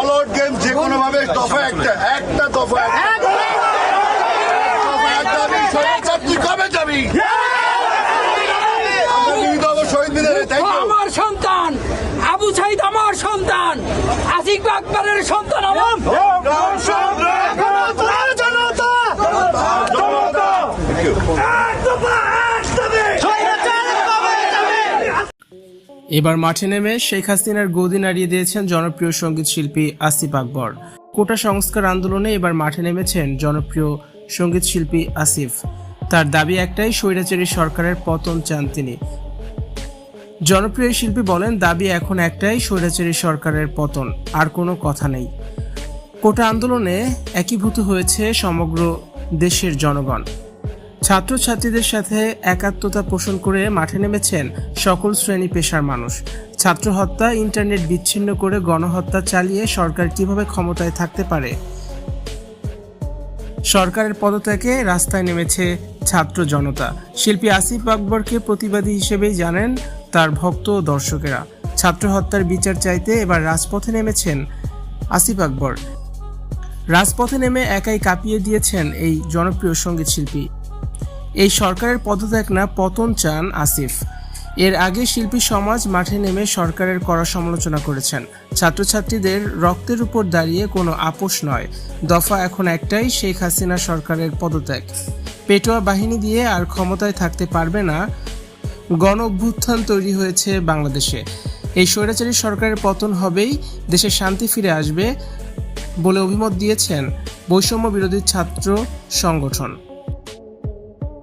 আলোট game যে কোনো ভাবে দফা একটা একটা দফা কবে যাবি? আমার সন্তান আবু সাইদ আমার সন্তান আসিক আকবরের সন্তান আমার। এবার মাঠে নেমে শেখ হাসিনার গদি নাড়িয়ে দিয়েছেন জনপ্রিয় সংগীত শিল্পী আসিফ আকবর। কোটা সংস্কার আন্দোলনে এবার মাঠে নেমেছেন জনপ্রিয় সংগীত শিল্পী আসিফ। তার দাবি একটাই, স্বৈরাচারী সরকারের পতন চান তিনি। জনপ্রিয় শিল্পী বলেন, দাবি এখন একটাই, স্বৈরাচারী সরকারের পতন। আর কোনো কথা নেই। কোটা আন্দোলনে একীভূত হয়েছে সমগ্র দেশের জনগণ। ছাত্রছাত্রীদের সাথে একাত্মতা পোষণ করে মাঠে নেমেছেন সকল শ্রেণি পেশার মানুষ। ছাত্র হত্যা, ইন্টারনেট বিচ্ছিন্ন করে গণহত্যা চালিয়ে সরকার কীভাবে ক্ষমতায় থাকতে পারে? সরকারের পদত্যাগে রাস্তায় নেমেছে ছাত্র জনতা। শিল্পী আসিফ আকবরকে প্রতিবাদী হিসেবেই জানেন তার ভক্ত ও দর্শকেরা। ছাত্র হত্যার বিচার চাইতে এবার রাজপথে নেমেছেন আসিফ আকবর। রাজপথে নেমে একাই কাঁপিয়ে দিয়েছেন এই জনপ্রিয় সংগীত শিল্পী। এই সরকারের পদত্যাগ না, পতন চান আসিফ। এর আগে শিল্পী সমাজ মাঠে নেমে সরকারের কড়া সমালোচনা করেছেন। ছাত্রছাত্রীদের রক্তের উপর দাঁড়িয়ে কোনো আপোষ নয়। দফা এখন একটাই, শেখ হাসিনা সরকারের পদত্যাগ। পেটোয়া বাহিনী দিয়ে আর ক্ষমতায় থাকতে পারবে না, গণ অভ্যুত্থান তৈরি হয়েছে বাংলাদেশে। এই স্বৈরাচারী সরকারের পতন হবেই, দেশে শান্তি ফিরে আসবে বলে অভিমত দিয়েছেন বৈষম্য বিরোধী ছাত্র সংগঠন।